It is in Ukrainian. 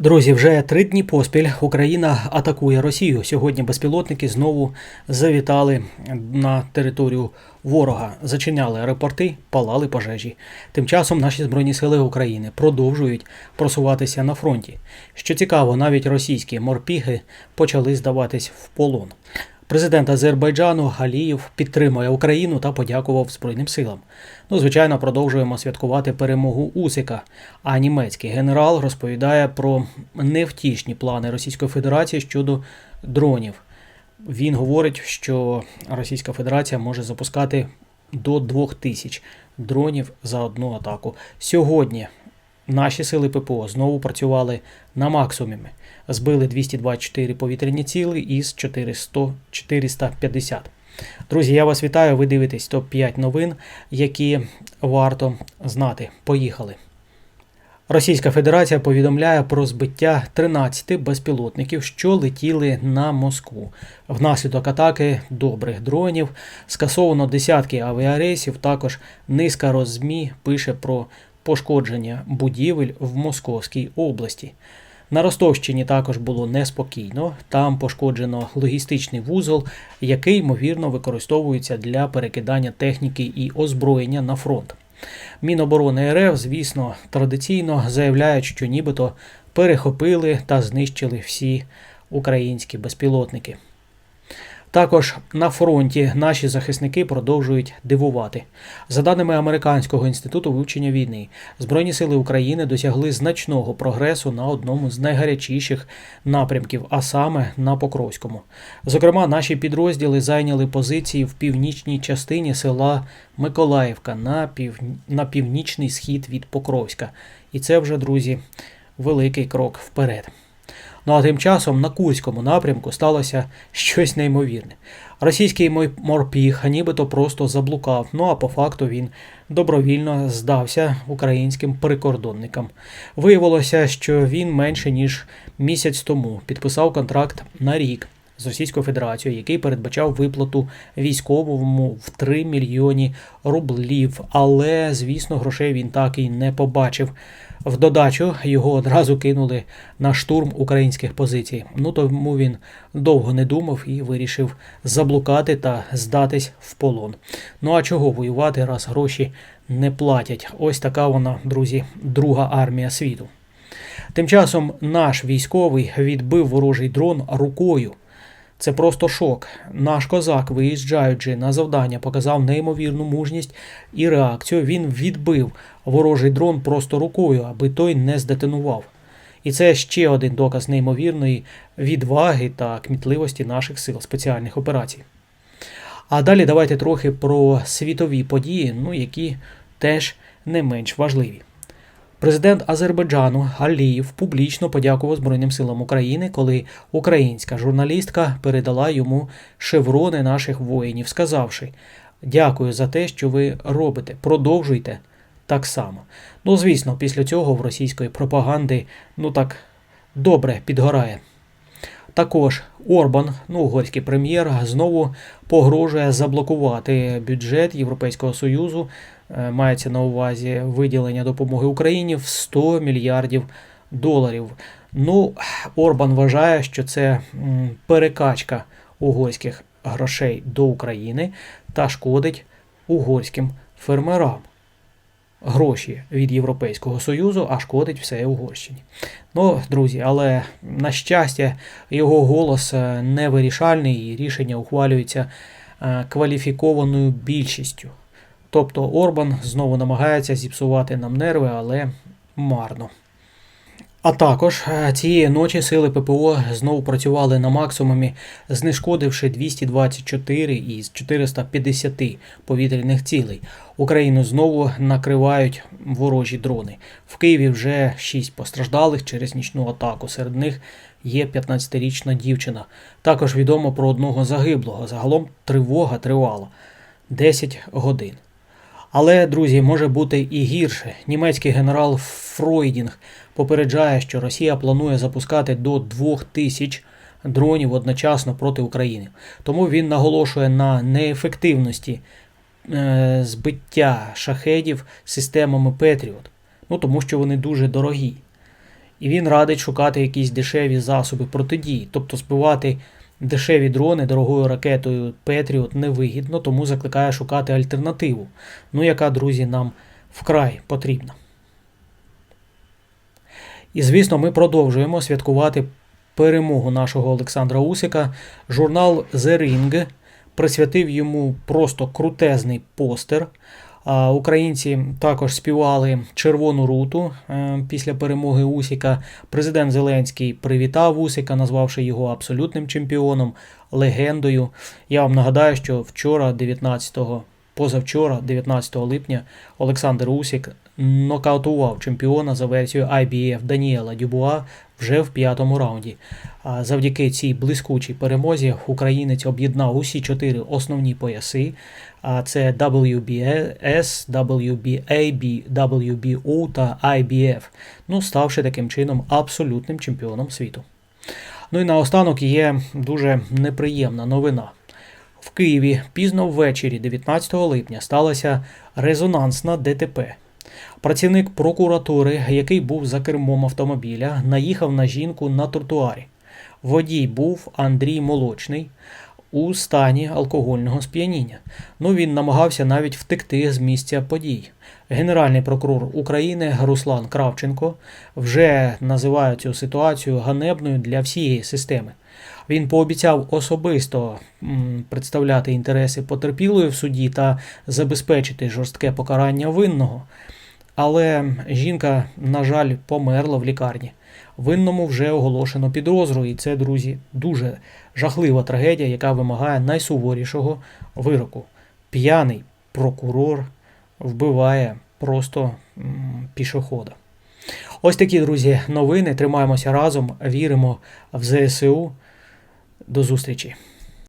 Друзі, вже три дні поспіль Україна атакує Росію. Сьогодні безпілотники знову завітали на територію ворога, зачиняли аеропорти, палали пожежі. Тим часом наші збройні сили України продовжують просуватися на фронті. Що цікаво, навіть російські морпіги почали здаватись в полон. Президент Азербайджану Галіїв підтримує Україну та подякував Збройним силам. Ну, звичайно, продовжуємо святкувати перемогу Усика. А німецький генерал розповідає про невтішні плани Російської Федерації щодо дронів. Він говорить, що Російська Федерація може запускати до 2000 дронів за одну атаку. Сьогодні наші сили ППО знову працювали на максимумі. Збили 224 повітряні ціли із 400, 450. Друзі, я вас вітаю. Ви дивитесь топ-5 новин, які варто знати. Поїхали. Російська Федерація повідомляє про збиття 13 безпілотників, що летіли на Москву. Внаслідок атаки добрих дронів скасовано десятки авіарейсів. Також низка розмі пише про пошкодження будівель в Московській області. На Ростовщині також було неспокійно. Там пошкоджено логістичний вузол, який ймовірно використовується для перекидання техніки і озброєння на фронт. Міноборони РФ, звісно, традиційно заявляють, що нібито перехопили та знищили всі українські безпілотники. Також на фронті наші захисники продовжують дивувати. За даними Американського інституту вивчення війни, Збройні сили України досягли значного прогресу на одному з найгарячіших напрямків, а саме на Покровському. Зокрема, наші підрозділи зайняли позиції в північній частині села Миколаївка на, пів... на північний схід від Покровська. І це вже, друзі, великий крок вперед. Ну а тим часом на Курському напрямку сталося щось неймовірне. Російський морпіх нібито просто заблукав, ну а по факту він добровільно здався українським прикордонникам. Виявилося, що він менше ніж місяць тому підписав контракт на рік з Російською Федерацією, який передбачав виплату військовому в 3 мільйони рублів. Але, звісно, грошей він так і не побачив. В додачу його одразу кинули на штурм українських позицій. Ну тому він довго не думав і вирішив заблукати та здатись в полон. Ну а чого воювати, раз гроші не платять? Ось така вона, друзі, друга армія світу. Тим часом наш військовий відбив ворожий дрон рукою. Це просто шок. Наш козак, виїжджаючи на завдання, показав неймовірну мужність і реакцію. Він відбив ворожий дрон просто рукою, аби той не здетонував. І це ще один доказ неймовірної відваги та кмітливості наших сил спеціальних операцій. А далі давайте трохи про світові події, ну які теж не менш важливі. Президент Азербайджану Аліїв публічно подякував Збройним силам України, коли українська журналістка передала йому шеврони наших воїнів, сказавши: Дякую за те, що ви робите. Продовжуйте так само. Ну, звісно, після цього в російської пропаганди ну так добре підгорає. Також Орбан, ну, угорський прем'єр, знову погрожує заблокувати бюджет Європейського Союзу. Е, мається на увазі виділення допомоги Україні в 100 мільярдів доларів. Ну, Орбан вважає, що це перекачка угорських грошей до України та шкодить угорським фермерам гроші від Європейського Союзу, а шкодить все Угорщині. Ну, друзі, але на щастя, його голос е, невирішальний і рішення ухвалюється е, кваліфікованою більшістю. Тобто Орбан знову намагається зіпсувати нам нерви, але марно. А також е, цієї ночі сили ППО знову працювали на максимумі, знешкодивши 224 із 450 повітряних цілей. Україну знову накривають ворожі дрони. В Києві вже 6 постраждалих через нічну атаку. Серед них є 15-річна дівчина. Також відомо про одного загиблого. Загалом тривога тривала 10 годин. Але, друзі, може бути і гірше. Німецький генерал Фройдінг попереджає, що Росія планує запускати до 2000 дронів одночасно проти України. Тому він наголошує на неефективності е, збиття шахедів системами Петріот, ну тому що вони дуже дорогі. І він радить шукати якісь дешеві засоби протидії, тобто збивати дешеві дрони дорогою ракетою Петріот невигідно, тому закликає шукати альтернативу. Ну, яка, друзі, нам вкрай потрібна. І звісно, ми продовжуємо святкувати перемогу нашого Олександра Усика. Журнал The Ring присвятив йому просто крутезний постер. Українці також співали червону руту е, після перемоги Усіка. Президент Зеленський привітав Усіка, назвавши його абсолютним чемпіоном, легендою. Я вам нагадаю, що вчора, 19-го, позавчора, 19 липня, Олександр Усік нокаутував чемпіона за версією IBF Даніела Дюбуа вже в п'ятому раунді. А Завдяки цій блискучій перемозі українець об'єднав усі чотири основні пояси. А це WBS, WBA, WBO та IBF, ну, ставши таким чином абсолютним чемпіоном світу. Ну і наостанок є дуже неприємна новина. В Києві пізно ввечері, 19 липня, сталася резонансна ДТП. Працівник прокуратури, який був за кермом автомобіля, наїхав на жінку на тротуарі. Водій був Андрій Молочний у стані алкогольного сп'яніння. Ну він намагався навіть втекти з місця подій. Генеральний прокурор України Руслан Кравченко вже називає цю ситуацію ганебною для всієї системи. Він пообіцяв особисто представляти інтереси потерпілої в суді та забезпечити жорстке покарання винного. Але жінка, на жаль, померла в лікарні. Винному вже оголошено підозру, і це, друзі, дуже жахлива трагедія, яка вимагає найсуворішого вироку. П'яний прокурор вбиває просто пішохода. Ось такі, друзі, новини. Тримаємося разом, віримо в ЗСУ. До зустрічі!